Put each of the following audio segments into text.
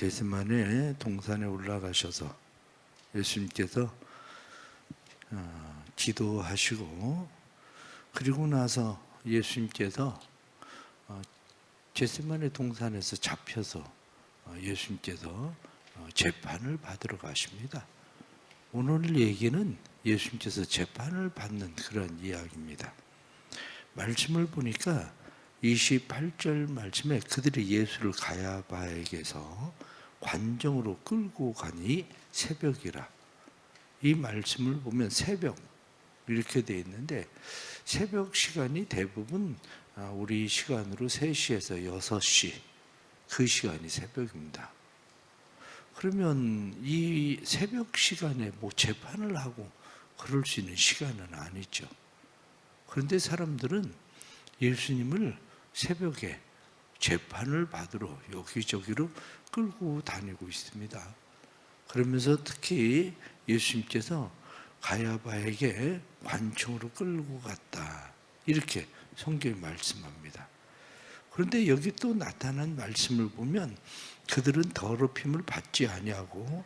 게세만의 동산에 올라가셔서 예수님께서 어, 기도하시고 그리고 나서 예수님께서 어, 게세만의 동산에서 잡혀서 어, 예수님께서 어, 재판을 받으러 가십니다. 오늘 얘기는 예수님께서 재판을 받는 그런 이야기입니다. 말씀을 보니까 28절 말씀에 그들이 예수를 가야바에게서 관정으로 끌고 가니 새벽이라. 이 말씀을 보면 새벽 이렇게 돼 있는데 새벽 시간이 대부분 아, 우리 시간으로 3시에서 6시 그 시간이 새벽입니다. 그러면 이 새벽 시간에 뭐 재판을 하고 그럴 수 있는 시간은 아니죠. 그런데 사람들은 예수님을 새벽에 재판을 받으러 여기저기로 끌고 다니고 있습니다. 그러면서 특히 예수님께서 가야바에게 관청으로 끌고 갔다. 이렇게 성경이 말씀합니다. 그런데 여기 또 나타난 말씀을 보면 그들은 더럽힘을 받지 아니하고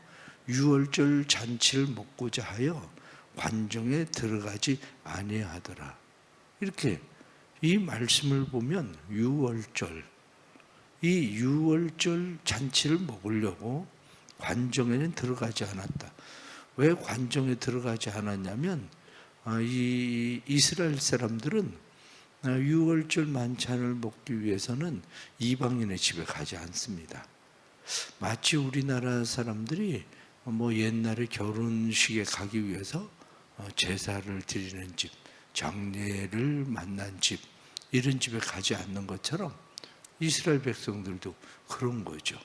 유월절 잔치를 먹고자 하여 관정에 들어가지 아니하더라. 이렇게 이 말씀을 보면 유월절 이 유월절 잔치를 먹으려고 관정에는 들어가지 않았다. 왜 관정에 들어가지 않았냐면 아, 이 이스라엘 사람들은 아, 유월절 만찬을 먹기 위해서는 이방인의 집에 가지 않습니다. 마치 우리나라 사람들이 뭐 옛날에 결혼식에 가기 위해서 어, 제사를 드리는 집, 장례를 만난 집 이런 집에 가지 않는 것처럼 이스라엘 백성들도 그런 거죠.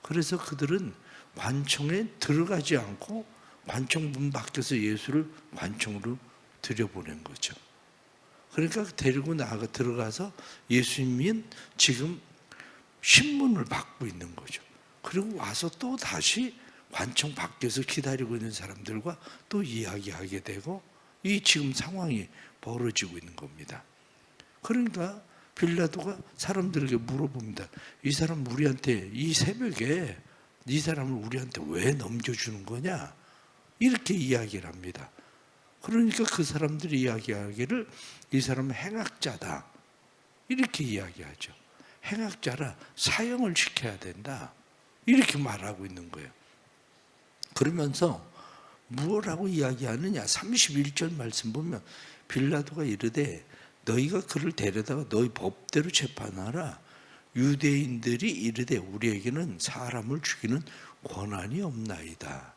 그래서 그들은 관청에 들어가지 않고 관청 문 밖에서 예수를 관청으로 들여보낸 거죠. 그러니까 데리고 나가 들어가서 예수님은 지금 신문을 받고 있는 거죠. 그리고 와서 또 다시 관청 밖에서 기다리고 있는 사람들과 또 이야기하게 되고 이 지금 상황이 벌어지고 있는 겁니다. 그러니까 빌라도가 사람들에게 물어봅니다. 이 사람 우리한테 이 새벽에 이 사람을 우리한테 왜 넘겨주는 거냐? 이렇게 이야기를 합니다. 그러니까 그 사람들이 이야기하기를 이 사람은 행악자다. 이렇게 이야기하죠. 행악자라 사형을 시켜야 된다. 이렇게 말하고 있는 거예요. 그러면서 무엇라고 이야기하느냐? 31절 말씀 보면 빌라도가 이르되 너희가 그를 데려다가 너희 법대로 재판하라. 유대인들이 이르되 우리에게는 사람을 죽이는 권한이 없나이다.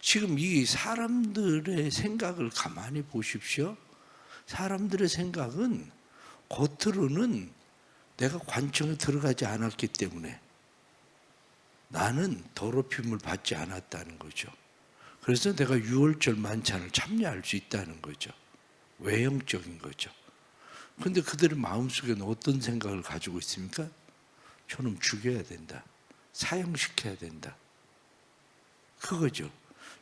지금 이 사람들의 생각을 가만히 보십시오. 사람들의 생각은 겉으로는 내가 관청에 들어가지 않았기 때문에 나는 더럽힘을 받지 않았다는 거죠. 그래서 내가 유월절 만찬을 참여할 수 있다는 거죠. 외형적인 거죠. 근데 그들의 마음속에는 어떤 생각을 가지고 있습니까? 저놈 죽여야 된다. 사형시켜야 된다. 그거죠.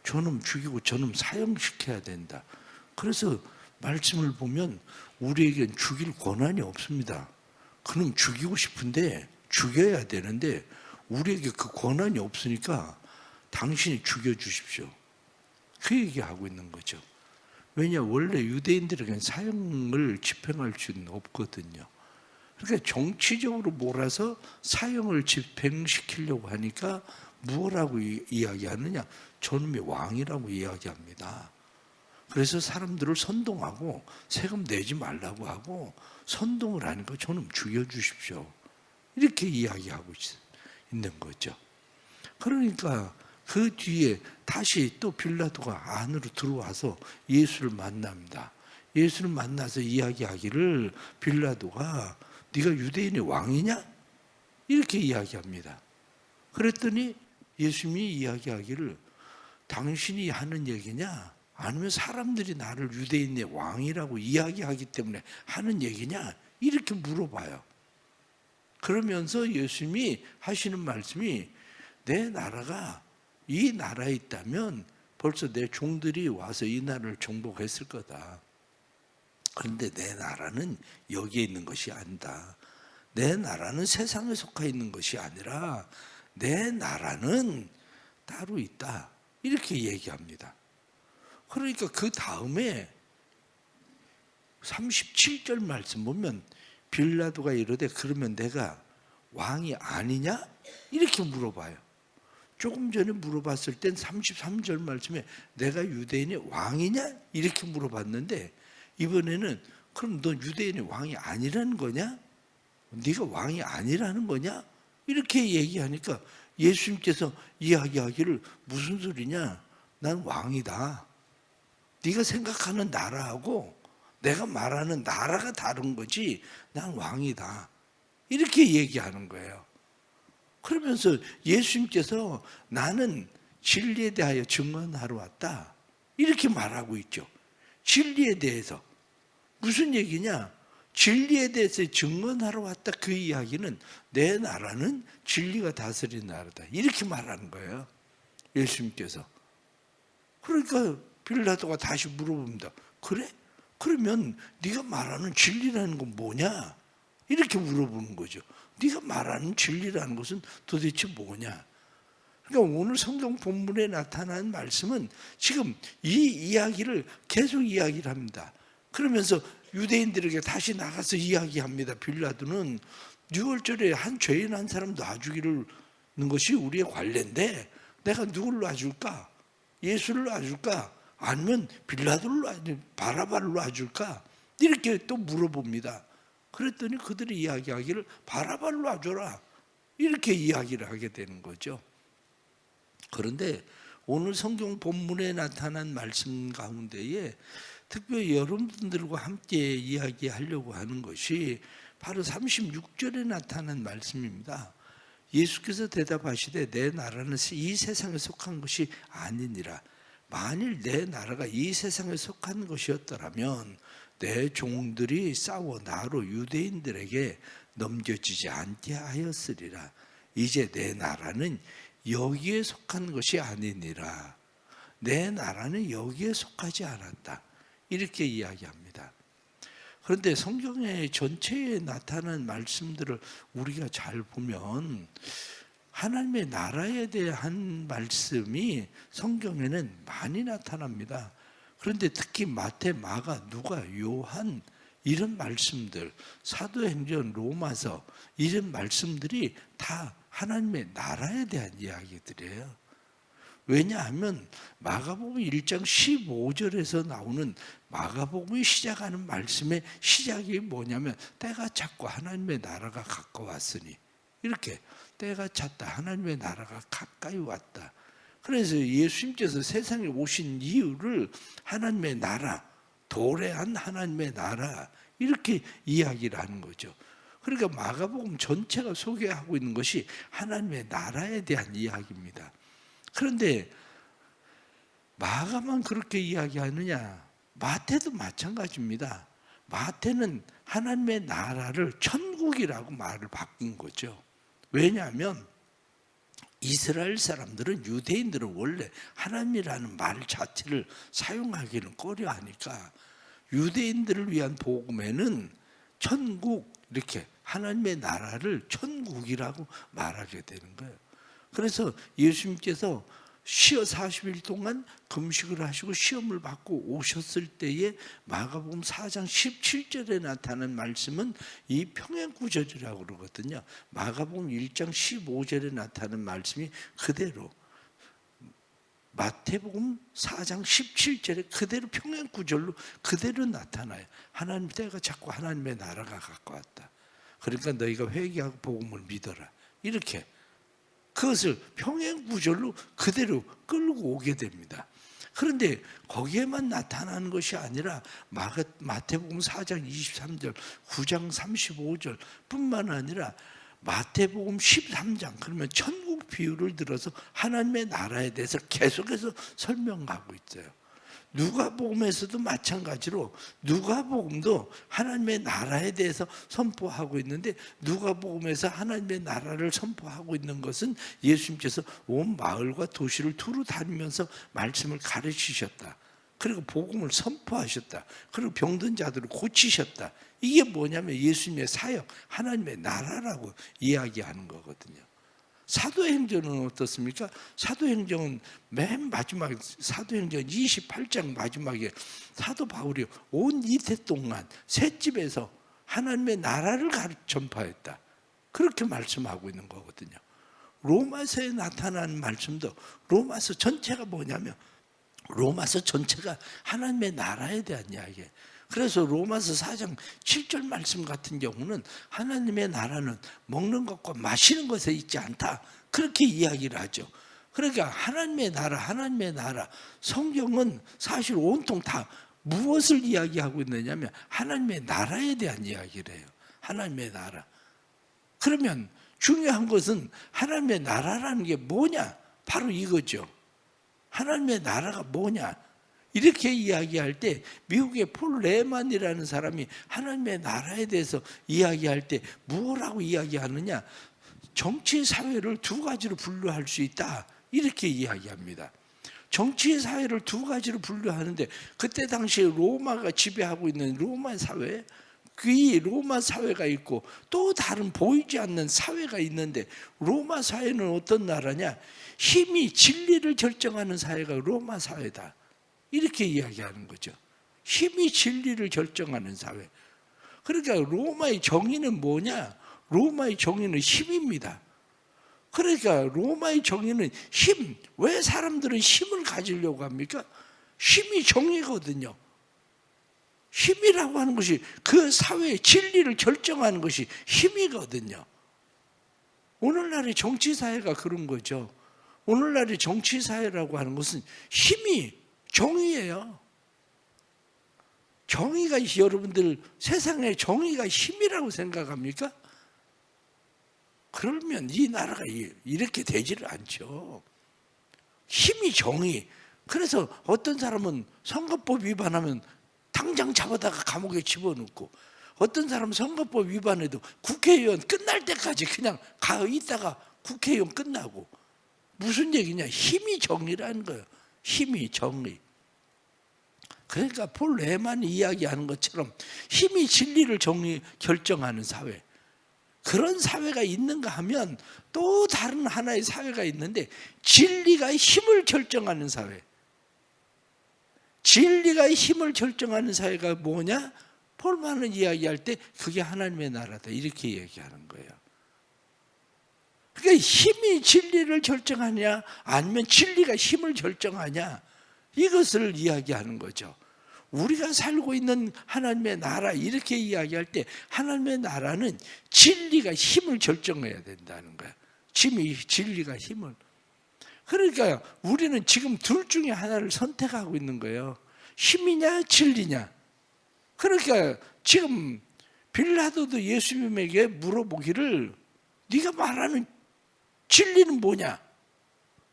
저놈 죽이고 저놈 사형시켜야 된다. 그래서 말씀을 보면 우리에겐 죽일 권한이 없습니다. 그놈 죽이고 싶은데 죽여야 되는데 우리에게 그 권한이 없으니까 당신이 죽여주십시오. 그 얘기하고 있는 거죠. 왜냐, 원래 유대인들에게는 사형을 집행할 수는 없거든요. 그러니까 정치적으로 몰아서 사형을 집행시키려고 하니까 무엇라고 이야기하느냐? 저놈이 왕이라고 이야기합니다. 그래서 사람들을 선동하고 세금 내지 말라고 하고 선동을 하니까 저놈 죽여주십시오. 이렇게 이야기하고 있는 거죠. 그러니까 그 뒤에 다시 또 빌라도가 안으로 들어와서 예수를 만납니다. 예수를 만나서 이야기하기를 빌라도가 네가 유대인의 왕이냐? 이렇게 이야기합니다. 그랬더니 예수님이 이야기하기를 당신이 하는 얘기냐? 아니면 사람들이 나를 유대인의 왕이라고 이야기하기 때문에 하는 얘기냐? 이렇게 물어봐요. 그러면서 예수님이 하시는 말씀이 내 나라가 이 나라에 있다면 벌써 내 종들이 와서 이 나라를 정복했을 거다. 그런데 내 나라는 여기에 있는 것이 아니다. 내 나라는 세상에 속해 있는 것이 아니라 내 나라는 따로 있다. 이렇게 얘기합니다. 그러니까 그 다음에 37절 말씀 보면 빌라도가 이르되 그러면 내가 왕이 아니냐? 이렇게 물어봐요. 조금 전에 물어봤을 땐 33절 말씀에 내가 유대인의 왕이냐? 이렇게 물어봤는데 이번에는 그럼 너 유대인의 왕이 아니라는 거냐? 네가 왕이 아니라는 거냐? 이렇게 얘기하니까 예수님께서 이야기하기를 무슨 소리냐? 난 왕이다. 네가 생각하는 나라하고 내가 말하는 나라가 다른 거지. 난 왕이다. 이렇게 얘기하는 거예요. 그러면서 예수님께서 나는 진리에 대하여 증언하러 왔다. 이렇게 말하고 있죠. 진리에 대해서. 무슨 얘기냐? 진리에 대해서 증언하러 왔다. 그 이야기는 내 나라는 진리가 다스린 나라다. 이렇게 말하는 거예요. 예수님께서. 그러니까 빌라도가 다시 물어봅니다. 그래? 그러면 네가 말하는 진리라는 건 뭐냐? 이렇게 물어보는 거죠. 네가 말하는 진리라는 것은 도대체 뭐냐? 그러니까 오늘 성경 본문에 나타난 말씀은 지금 이 이야기를 계속 이야기를 합니다. 그러면서 유대인들에게 다시 나가서 이야기합니다. 빌라도는 6월절에 한 죄인 한 사람 놔주기를 는 것이 우리의 관례인데 내가 누굴 놔줄까? 예수를 놔줄까? 아니면 빌라도를 놔, 바라바를 놔줄까? 이렇게 또 물어봅니다. 그랬더니 그들이 이야기하기를 바라바를 놔줘라. 이렇게 이야기를 하게 되는 거죠. 그런데 오늘 성경 본문에 나타난 말씀 가운데에 특별히 여러분들과 함께 이야기하려고 하는 것이 바로 36절에 나타난 말씀입니다. 예수께서 대답하시되 내 나라는 이 세상에 속한 것이 아니니라. 만일 내 나라가 이 세상에 속한 것이었더라면 내 종들이 싸워 나로 유대인들에게 넘겨지지 않게 하였으리라. 이제 내 나라는 여기에 속한 것이 아니니라. 내 나라는 여기에 속하지 않았다. 이렇게 이야기합니다. 그런데 성경의 전체에 나타난 말씀들을 우리가 잘 보면 하나님의 나라에 대한 말씀이 성경에는 많이 나타납니다. 그런데 특히 마태, 마가, 누가, 요한 이런 말씀들, 사도행전, 로마서 이런 말씀들이 다 하나님의 나라에 대한 이야기들이에요. 왜냐하면 마가복음 1장 15절에서 나오는 마가복음이 시작하는 말씀의 시작이 뭐냐면 때가 찼고 하나님의 나라가 가까웠으니 이렇게 때가 찼다 하나님의 나라가 가까이 왔다 그래서 예수님께서 세상에 오신 이유를 하나님의 나라 도래한 하나님의 나라 이렇게 이야기를 하는 거죠 그러니까 마가복음 전체가 소개하고 있는 것이 하나님의 나라에 대한 이야기입니다 그런데 마가만 그렇게 이야기하느냐? 마태도 마찬가지입니다. 마태는 하나님의 나라를 천국이라고 말을 바뀐 거죠. 왜냐하면 이스라엘 사람들은 유대인들은 원래 하나님이라는 말 자체를 사용하기는 꺼려 하니까 유대인들을 위한 복음에는 천국 이렇게 하나님의 나라를 천국이라고 말하게 되는 거예요. 그래서 예수님께서 시어 40일 동안 금식을 하시고 시험을 받고 오셨을 때에 마가복음 4장 17절에 나타난 말씀은 이 평행 구절이라고 그러거든요. 마가복음 1장 15절에 나타난 말씀이 그대로 마태복음 4장 17절에 그대로 평행 구절로 그대로 나타나요. 하나님 때가 자꾸 하나님의 나라가 가까웠다. 그러니까 너희가 회개하고 복음을 믿어라. 이렇게 그것을 평행 구절로 그대로 끌고 오게 됩니다. 그런데 거기에만 나타나는 것이 아니라 마태복음 4장 23절, 9장 35절 뿐만 아니라 마태복음 13장 그러면 천국 비유를 들어서 하나님의 나라에 대해서 계속해서 설명하고 있어요. 누가복음에서도 마찬가지로 누가복음도 하나님의 나라에 대해서 선포하고 있는데 누가복음에서 하나님의 나라를 선포하고 있는 것은 예수님께서 온 마을과 도시를 두루 다니면서 말씀을 가르치셨다. 그리고 복음을 선포하셨다. 그리고 병든 자들을 고치셨다. 이게 뭐냐면 예수님의 사역, 하나님의 나라라고 이야기하는 거거든요. 사도행전은 어떻습니까? 사도행전은 맨 마지막 사도행전 28장 마지막에 사도 바울이 온 이태 동안 셋집에서 하나님의 나라를 전파했다. 그렇게 말씀하고 있는 거거든요. 로마서에 나타난 말씀도 로마서 전체가 뭐냐면 로마서 전체가 하나님의 나라에 대한 이야기예요. 그래서 로마서 4장 7절 말씀 같은 경우는 하나님의 나라는 먹는 것과 마시는 것에 있지 않다. 그렇게 이야기를 하죠. 그러니까 하나님의 나라, 하나님의 나라. 성경은 사실 온통 다 무엇을 이야기하고 있느냐면 하나님의 나라에 대한 이야기를 해요. 하나님의 나라. 그러면 중요한 것은 하나님의 나라라는 게 뭐냐? 바로 이거죠. 하나님의 나라가 뭐냐? 이렇게 이야기할 때 미국의 폴 레만이라는 사람이 하나님의 나라에 대해서 이야기할 때 무엇라고 이야기하느냐? 정치 사회를 두 가지로 분류할 수 있다. 이렇게 이야기합니다. 정치 사회를 두 가지로 분류하는데 그때 당시에 로마가 지배하고 있는 로마 사회 그 로마 사회가 있고 또 다른 보이지 않는 사회가 있는데 로마 사회는 어떤 나라냐? 힘이 진리를 결정하는 사회가 로마 사회다. 이렇게 이야기하는 거죠. 힘이 진리를 결정하는 사회. 그러니까 로마의 정의는 뭐냐? 로마의 정의는 힘입니다. 그러니까 로마의 정의는 힘. 왜 사람들은 힘을 가지려고 합니까? 힘이 정의거든요. 힘이라고 하는 것이 그 사회의 진리를 결정하는 것이 힘이거든요. 오늘날의 정치 사회가 그런 거죠. 오늘날의 정치 사회라고 하는 것은 힘이 정의예요. 정의가 여러분들 세상에 정의가 힘이라고 생각합니까? 그러면 이 나라가 이렇게 되지를 않죠. 힘이 정의. 그래서 어떤 사람은 선거법 위반하면 당장 잡아다가 감옥에 집어넣고 어떤 사람은 선거법 위반해도 국회의원 끝날 때까지 그냥 가 있다가 국회의원 끝나고 무슨 얘기냐? 힘이 정의라는 거예요. 힘이 정의. 그러니까 폴 레만이 이야기하는 것처럼 힘이 진리를 정의 결정하는 사회. 그런 사회가 있는가 하면 또 다른 하나의 사회가 있는데 진리가 힘을 결정하는 사회. 진리가 힘을 결정하는 사회가 뭐냐? 폴만은 이야기할 때 그게 하나님의 나라다 이렇게 얘기하는 거예요. 그러니까 힘이 진리를 결정하냐 아니면 진리가 힘을 결정하냐 이것을 이야기하는 거죠. 우리가 살고 있는 하나님의 나라 이렇게 이야기할 때 하나님의 나라는 진리가 힘을 결정해야 된다는 거야. 진리, 진리가 힘을. 그러니까 우리는 지금 둘 중에 하나를 선택하고 있는 거예요. 힘이냐 진리냐. 그러니까 지금 빌라도도 예수님에게 물어보기를 네가 말하는 진리는 뭐냐?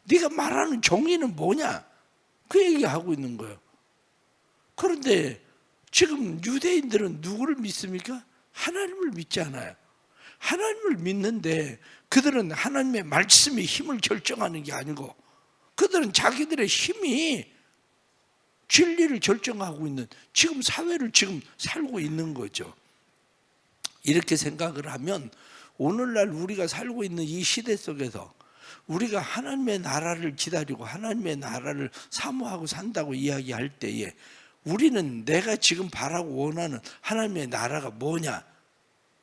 네가 말하는 정의는 뭐냐? 그 얘기하고 있는 거예요. 그런데 지금 유대인들은 누구를 믿습니까? 하나님을 믿지 않아요. 하나님을 믿는데 그들은 하나님의 말씀이 힘을 결정하는 게 아니고 그들은 자기들의 힘이 진리를 결정하고 있는 지금 사회를 지금 살고 있는 거죠. 이렇게 생각을 하면 오늘날 우리가 살고 있는 이 시대 속에서 우리가 하나님의 나라를 기다리고 하나님의 나라를 사모하고 산다고 이야기할 때에 우리는 내가 지금 바라고 원하는 하나님의 나라가 뭐냐?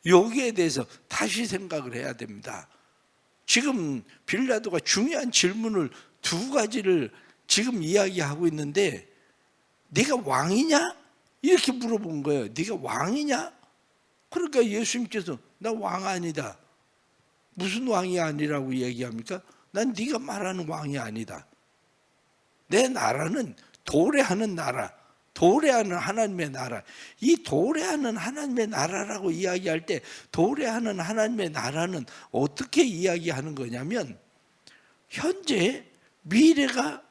여기에 대해서 다시 생각을 해야 됩니다. 지금 빌라도가 중요한 질문을 두 가지를 지금 이야기하고 있는데 네가 왕이냐? 이렇게 물어본 거예요. 네가 왕이냐? 그러니까 예수님께서 나 왕 아니다. 무슨 왕이 아니라고 얘기합니까? 난 네가 말하는 왕이 아니다. 내 나라는 도래하는 나라, 도래하는 하나님의 나라. 이 도래하는 하나님의 나라라고 이야기할 때 도래하는 하나님의 나라는 어떻게 이야기하는 거냐면 현재 미래가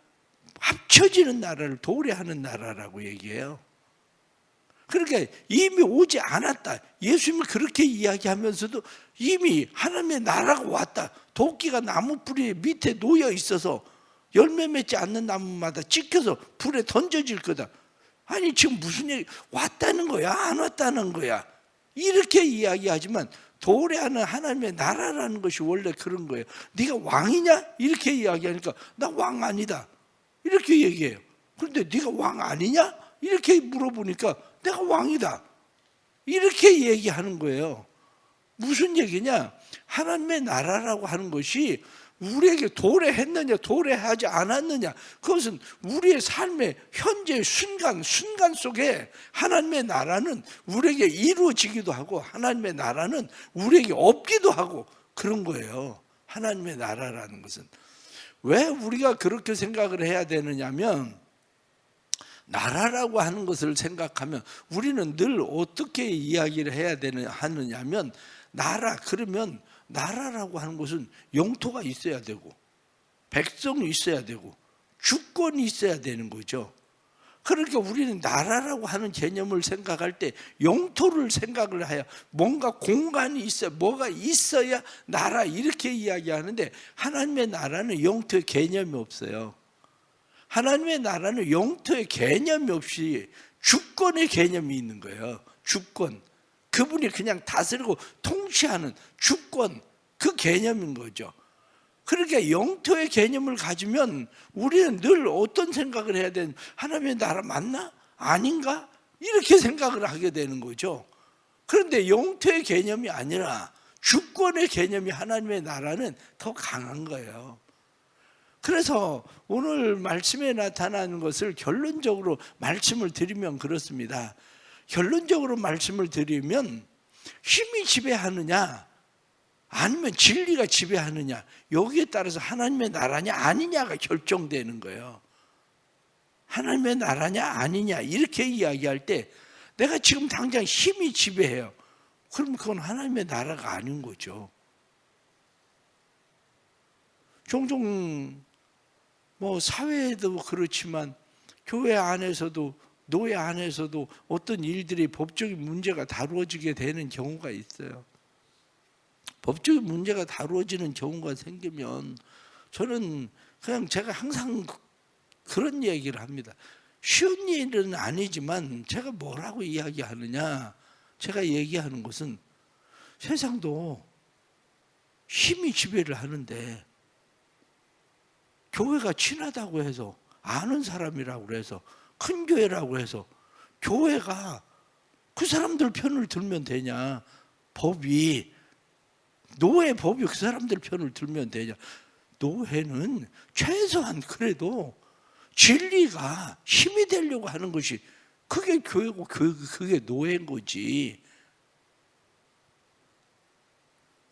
합쳐지는 나라를 도래하는 나라라고 얘기해요. 그러니까 이미 오지 않았다. 예수님이 그렇게 이야기하면서도 이미 하나님의 나라가 왔다. 도끼가 나무 뿌리 밑에 놓여 있어서 열매 맺지 않는 나무마다 찍혀서 불에 던져질 거다. 아니 지금 무슨 얘기 왔다는 거야? 안 왔다는 거야? 이렇게 이야기하지만 도래하는 하나님의 나라라는 것이 원래 그런 거예요. 네가 왕이냐? 이렇게 이야기하니까 나 왕 아니다. 이렇게 얘기해요. 그런데 네가 왕 아니냐? 이렇게 물어보니까 내가 왕이다. 이렇게 얘기하는 거예요. 무슨 얘기냐? 하나님의 나라라고 하는 것이 우리에게 도래했느냐, 도래하지 않았느냐, 그것은 우리의 삶의 현재 순간, 순간 속에 하나님의 나라는 우리에게 이루어지기도 하고, 하나님의 나라는 우리에게 없기도 하고, 그런 거예요. 하나님의 나라라는 것은. 왜 우리가 그렇게 생각을 해야 되느냐면, 나라라고 하는 것을 생각하면 우리는 늘 어떻게 이야기를 해야 되느 하느냐면 나라 그러면 나라라고 하는 것은 영토가 있어야 되고 백성이 있어야 되고 주권이 있어야 되는 거죠. 그러니까 우리는 나라라고 하는 개념을 생각할 때 영토를 생각을 해야 뭔가 공간이 있어 뭐가 있어야 나라 이렇게 이야기하는데 하나님의 나라는 영토의 개념이 없어요. 하나님의 나라는 영토의 개념이 없이 주권의 개념이 있는 거예요. 주권. 그분이 그냥 다스리고 통치하는 주권 그 개념인 거죠. 그러니까 영토의 개념을 가지면 우리는 늘 어떤 생각을 해야 되는 하나님의 나라 맞나? 아닌가? 이렇게 생각을 하게 되는 거죠. 그런데 영토의 개념이 아니라 주권의 개념이 하나님의 나라는 더 강한 거예요. 그래서 오늘 말씀에 나타나는 것을 결론적으로 말씀을 드리면 그렇습니다. 결론적으로 말씀을 드리면 힘이 지배하느냐 아니면 진리가 지배하느냐 여기에 따라서 하나님의 나라냐 아니냐가 결정되는 거예요. 하나님의 나라냐 아니냐 이렇게 이야기할 때 내가 지금 당장 힘이 지배해요. 그럼 그건 하나님의 나라가 아닌 거죠. 종종 뭐 사회에도 그렇지만 교회 안에서도 노예 안에서도 어떤 일들이 법적인 문제가 다루어지게 되는 경우가 있어요. 법적인 문제가 다루어지는 경우가 생기면 저는 그냥 제가 항상 그런 얘기를 합니다. 쉬운 일은 아니지만 제가 뭐라고 이야기하느냐? 제가 얘기하는 것은 세상도 힘이 지배를 하는데 교회가 친하다고 해서 아는 사람이라고 해서 큰 교회라고 해서 교회가 그 사람들 편을 들면 되냐? 법이 노예 법이 그 사람들 편을 들면 되냐? 노예는 최소한 그래도 진리가 힘이 되려고 하는 것이 그게 교회고 그게 노예인 거지.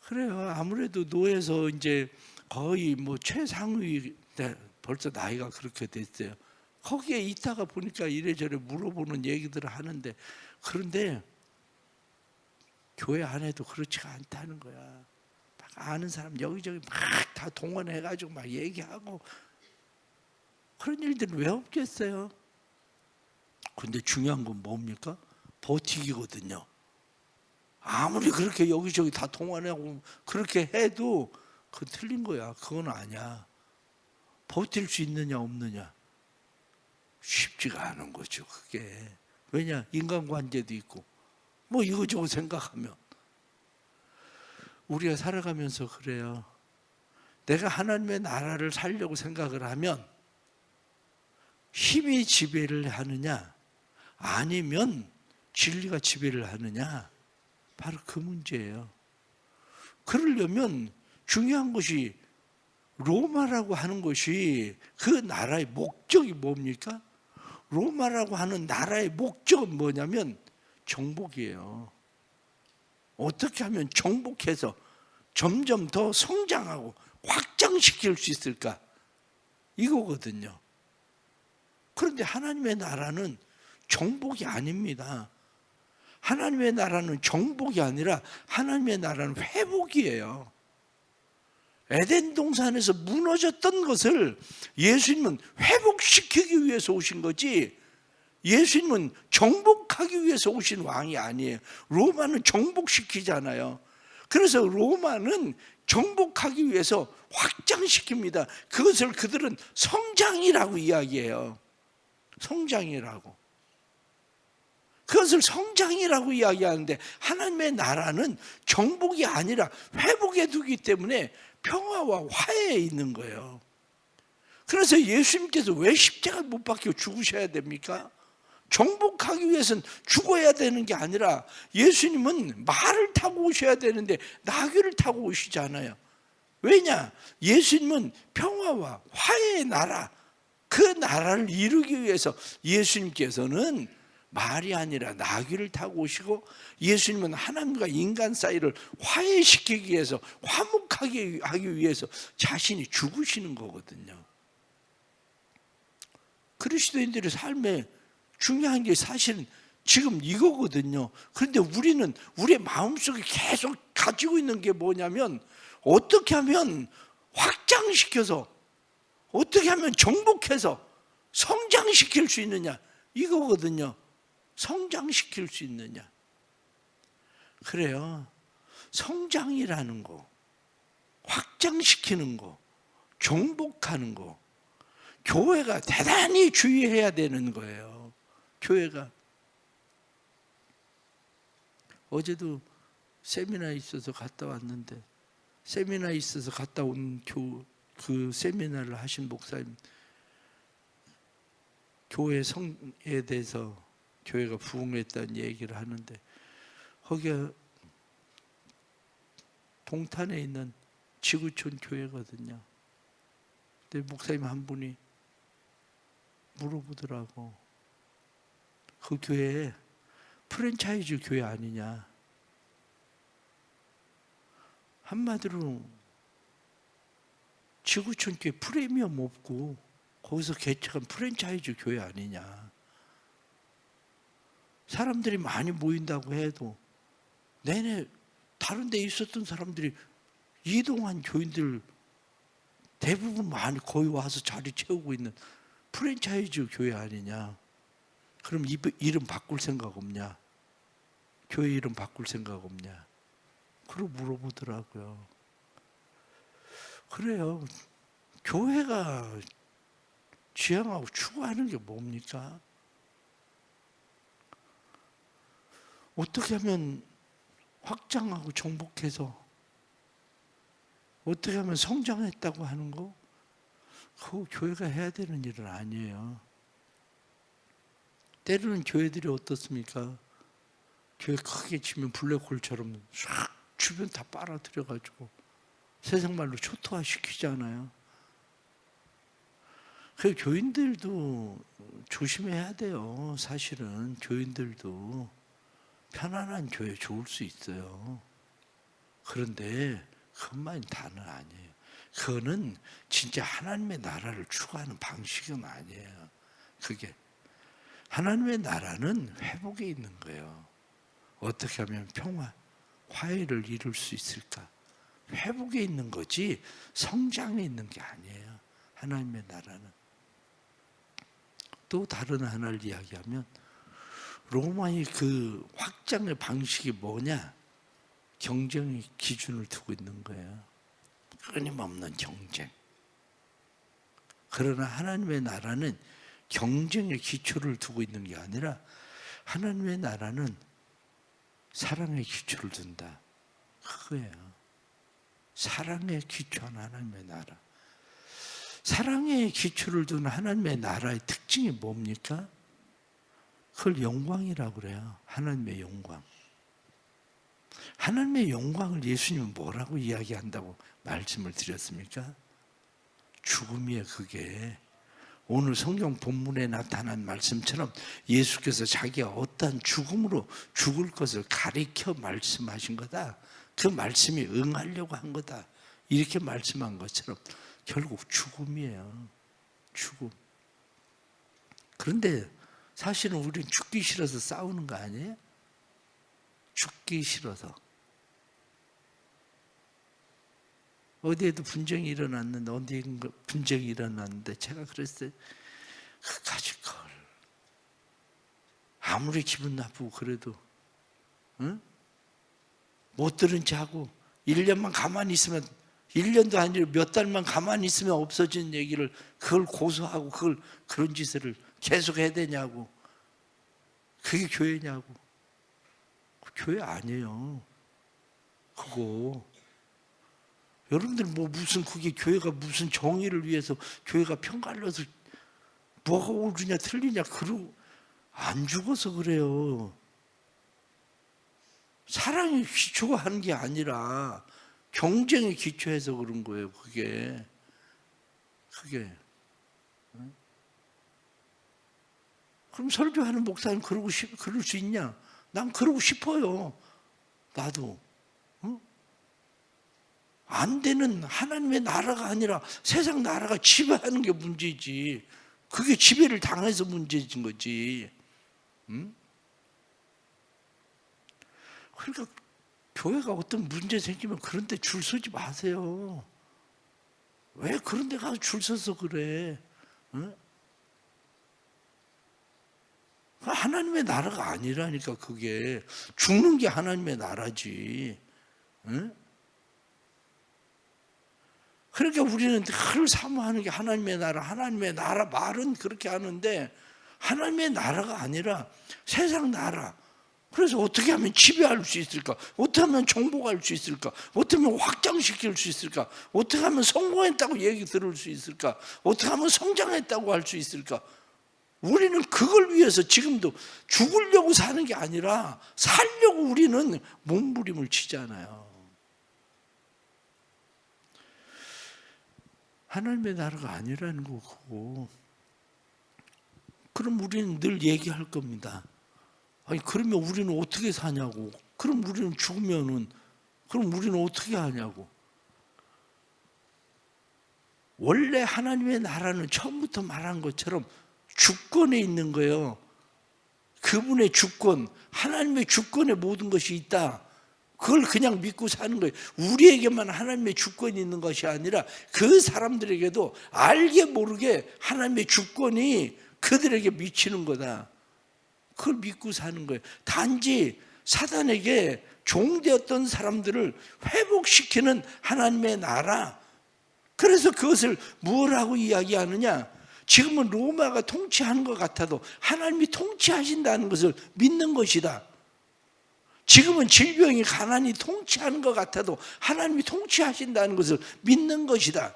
그래요. 아무래도 노예에서 이제 거의 뭐 최상위 때 벌써 나이가 그렇게 됐어요. 거기에 있다가 보니까 이래저래 물어보는 얘기들을 하는데 그런데 교회 안에도 그렇지가 않다는 거야. 막 아는 사람 여기저기 막 다 동원해가지고 막 얘기하고 그런 일들은 왜 없겠어요? 근데 중요한 건 뭡니까? 버티기거든요. 아무리 그렇게 여기저기 다 동원하고 그렇게 해도 그건 틀린 거야. 그건 아니야. 버틸 수 있느냐 없느냐 쉽지가 않은 거죠. 그게 왜냐 인간관계도 있고 뭐 이거저거 생각하면 우리가 살아가면서 그래요. 내가 하나님의 나라를 살려고 생각을 하면 힘이 지배를 하느냐 아니면 진리가 지배를 하느냐 바로 그 문제예요. 그러려면 중요한 것이 로마라고 하는 것이 그 나라의 목적이 뭡니까? 로마라고 하는 나라의 목적은 뭐냐면 정복이에요. 어떻게 하면 정복해서 점점 더 성장하고 확장시킬 수 있을까? 이거거든요. 그런데 하나님의 나라는 정복이 아닙니다. 하나님의 나라는 정복이 아니라 하나님의 나라는 회복이에요. 에덴 동산에서 무너졌던 것을 예수님은 회복시키기 위해서 오신 거지 예수님은 정복하기 위해서 오신 왕이 아니에요. 로마는 정복시키잖아요. 그래서 로마는 정복하기 위해서 확장시킵니다. 그것을 그들은 성장이라고 이야기해요. 성장이라고. 그것을 성장이라고 이야기하는데 하나님의 나라는 정복이 아니라 회복에 두기 때문에 평화와 화해에 있는 거예요. 그래서 예수님께서 왜 십자가 못 박혀 죽으셔야 됩니까? 정복하기 위해서는 죽어야 되는 게 아니라 예수님은 말을 타고 오셔야 되는데 나귀를 타고 오시잖아요. 왜냐? 예수님은 평화와 화해의 나라, 그 나라를 이루기 위해서 예수님께서는 말이 아니라 나귀를 타고 오시고 예수님은 하나님과 인간 사이를 화해시키기 위해서 화목하게 하기 위해서 자신이 죽으시는 거거든요. 그리스도인들의 삶에 중요한 게 사실은 지금 이거거든요. 그런데 우리는 우리의 마음속에 계속 가지고 있는 게 뭐냐면 어떻게 하면 확장시켜서 어떻게 하면 정복해서 성장시킬 수 있느냐 이거거든요. 성장시킬 수 있느냐. 그래요. 성장이라는 거, 확장시키는 거, 정복하는 거, 교회가 대단히 주의해야 되는 거예요. 교회가. 어제도 세미나 있어서 갔다 왔는데, 세미나 있어서 갔다 온 교, 그 세미나를 하신 목사님, 교회 성에 대해서 교회가 부흥했다는 얘기를 하는데, 거기가 동탄에 있는 지구촌 교회거든요. 근데 목사님 한 분이 물어보더라고. 그 교회 프랜차이즈 교회 아니냐. 한마디로 지구촌 교회 프리미엄 없고 거기서 개척한 프랜차이즈 교회 아니냐. 사람들이 많이 모인다고 해도 내내 다른 데 있었던 사람들이 이동한 교인들 대부분 많이 거의 와서 자리 채우고 있는 프랜차이즈 교회 아니냐. 그럼 이- 이름 바꿀 생각 없냐? 교회 이름 바꿀 생각 없냐? 그러고 물어보더라고요. 그래요. 교회가 지향하고 추구하는 게 뭡니까? 어떻게 하면 확장하고 정복해서 어떻게 하면 성장했다고 하는 거? 그거 교회가 해야 되는 일은 아니에요. 때로는 교회들이 어떻습니까? 교회 크게 치면 블랙홀처럼 싹 주변 다 빨아들여가지고 세상 말로 초토화 시키잖아요. 그 교인들도 조심해야 돼요. 사실은 교인들도 편안한 교회 좋을 수 있어요. 그런데 그것만이 다는 아니에요. 그거는 진짜 하나님의 나라를 추구하는 방식은 아니에요. 그게 하나님의 나라는 회복에 있는 거예요. 어떻게 하면 평화, 화해를 이룰 수 있을까? 회복에 있는 거지 성장에 있는 게 아니에요. 하나님의 나라는. 또 다른 하나를 이야기하면 로마의 그 확장의 방식이 뭐냐? 경쟁의 기준을 두고 있는 거예요. 끊임없는 경쟁. 그러나 하나님의 나라는 경쟁의 기초를 두고 있는 게 아니라 하나님의 나라는 사랑의 기초를 둔다. 그거예요. 사랑의 기초한 하나님의 나라. 사랑의 기초를 둔 하나님의 나라의 특징이 뭡니까? 그걸 영광이라고 그래요. 하나님의 영광. 하나님의 영광을 예수님은 뭐라고 이야기한다고 말씀을 드렸습니까? 죽음이에요, 그게. 오늘 성경 본문에 나타난 말씀처럼 예수께서 자기가 어떠한 죽음으로 죽을 것을 가리켜 말씀하신 거다. 그 말씀이 응하려고 한 거다. 이렇게 말씀한 것처럼 결국 죽음이에요. 죽음. 그런데 사실은 우리는 죽기 싫어서 싸우는 거 아니에요? 죽기 싫어서. 어디에도 분쟁이 일어났는데 어디인가 분쟁이 일어났는데 제가 그랬어요. 그까짓 걸 아무리 기분 나쁘고 그래도 응? 못 들은 체 하고 1년만 가만히 있으면 1년도 아니라 몇 달만 가만히 있으면 없어진 얘기를 그걸 고소하고 그걸 그런 짓을 계속 해야 되냐고 그게 교회냐고. 교회 아니에요. 그거. 여러분들 뭐 무슨 그게 교회가 무슨 정의를 위해서 교회가 편갈려서 뭐가 옳으냐 틀리냐 그러고 안 죽어서 그래요. 사랑의 기초가 하는 게 아니라 경쟁의 기초에서 그런 거예요. 그게 그게 그럼 설교하는 목사님 그러고 싶 그럴 수 있냐? 난 그러고 싶어요. 나도 응? 안 되는 하나님의 나라가 아니라 세상 나라가 지배하는 게 문제지. 그게 지배를 당해서 문제진 거지. 응? 그러니까 교회가 어떤 문제 생기면 그런 데 줄 서지 마세요. 왜 그런 데 가서 줄 서서 그래? 응? 하나님의 나라가 아니라니까 그게 죽는 게 하나님의 나라지. 응? 그러니까 우리는 늘 사모하는 게 하나님의 나라, 하나님의 나라 말은 그렇게 하는데 하나님의 나라가 아니라 세상 나라. 그래서 어떻게 하면 지배할 수 있을까? 어떻게 하면 정복할 수 있을까? 어떻게 하면 확장시킬 수 있을까? 어떻게 하면 성공했다고 얘기 들을 수 있을까? 어떻게 하면 성장했다고 할 수 있을까? 우리는 그걸 위해서 지금도 죽으려고 사는 게 아니라 살려고 우리는 몸부림을 치잖아요. 하나님의 나라가 아니라는 거고. 그럼 우리는 늘 얘기할 겁니다. 아니 그러면 우리는 어떻게 사냐고. 그럼 우리는 죽으면은 그럼 우리는 어떻게 하냐고. 원래 하나님의 나라는 처음부터 말한 것처럼 주권에 있는 거예요. 그분의 주권, 하나님의 주권에 모든 것이 있다. 그걸 그냥 믿고 사는 거예요. 우리에게만 하나님의 주권이 있는 것이 아니라 그 사람들에게도 알게 모르게 하나님의 주권이 그들에게 미치는 거다. 그걸 믿고 사는 거예요. 단지 사단에게 종되었던 사람들을 회복시키는 하나님의 나라. 그래서 그것을 무엇라고 이야기하느냐? 지금은 로마가 통치하는 것 같아도 하나님이 통치하신다는 것을 믿는 것이다. 지금은 질병이 가난이 통치하는 것 같아도 하나님이 통치하신다는 것을 믿는 것이다.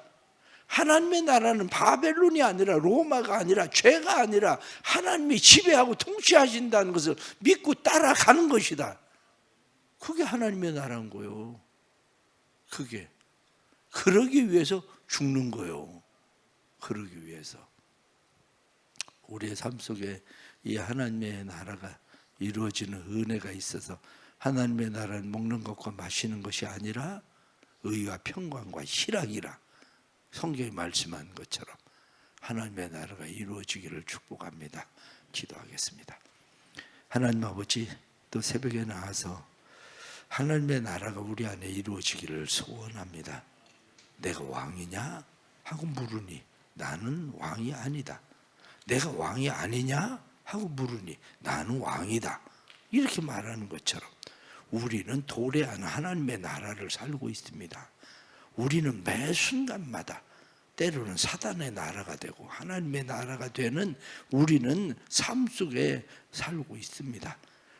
하나님의 나라는 바벨론이 아니라 로마가 아니라 죄가 아니라 하나님이 지배하고 통치하신다는 것을 믿고 따라가는 것이다. 그게 하나님의 나라인 거요. 그게. 그러기 위해서 죽는 거요. 그러기 위해서. 우리의 삶 속에 이 하나님의 나라가 이루어지는 은혜가 있어서 하나님의 나라는 먹는 것과 마시는 것이 아니라 의와 평강과 희락이라 성경이 말씀한 것처럼 하나님의 나라가 이루어지기를 축복합니다. 기도하겠습니다. 하나님 아버지 또 새벽에 나와서 하나님의 나라가 우리 안에 이루어지기를 소원합니다. 내가 왕이냐? 하고 물으니 나는 왕이 아니다. 내가 왕이 아니냐? 하고 물으니 나는 왕이다. 이렇게 말하는 것처럼 우리는 도래 안 하나님의 나라를 살고 있습니다. 우리는 매 순간마다 때로는 사단의 나라가 되고 하나님의 나라가 되는 우리는 삶 속에 살고 있습니다.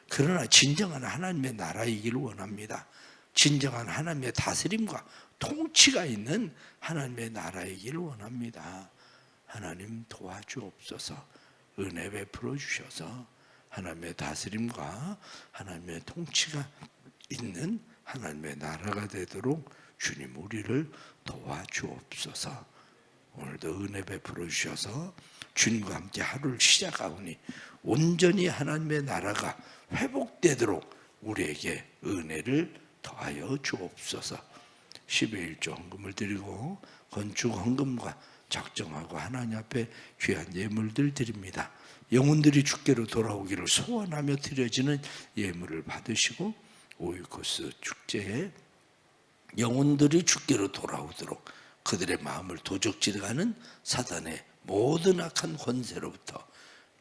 그러나 진정한 하나님의 나라이기를 원합니다. 진정한 하나님의 다스림과 통치가 있는 하나님의 나라이기를 원합니다. 하나님 도와주옵소서. 은혜 베풀어 주셔서 하나님의 다스림과 하나님의 통치가 있는 하나님의 나라가 되도록 주님 우리를 도와주옵소서. 오늘도 은혜 베풀어 주셔서 주님과 함께 하루를 시작하오니 온전히 하나님의 나라가 회복되도록 우리에게 은혜를 더하여 주옵소서. 12일 헌금을 드리고 건축 헌금과 작정하고 하나님 앞에 귀한 예물들 드립니다. 영혼들이 주께로 돌아오기를 소원하며 드려지는 예물을 받으시고 오이코스 축제에 영혼들이 주께로 돌아오도록 그들의 마음을 도적질하는 사단의 모든 악한 권세로부터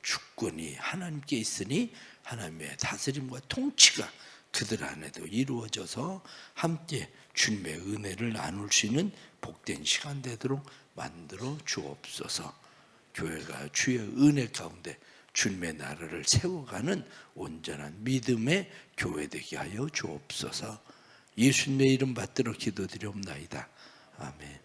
주권이 하나님께 있으니 하나님의 다스림과 통치가 그들 안에도 이루어져서 함께 주님의 은혜를 나눌 수 있는 복된 시간 되도록 만들어 주옵소서. 교회가 주의 은혜 가운데 주님의 나라를 세워가는 온전한 믿음의 교회 되게 하여 주옵소서. 예수님의 이름 받들어 기도드리옵나이다. 아멘.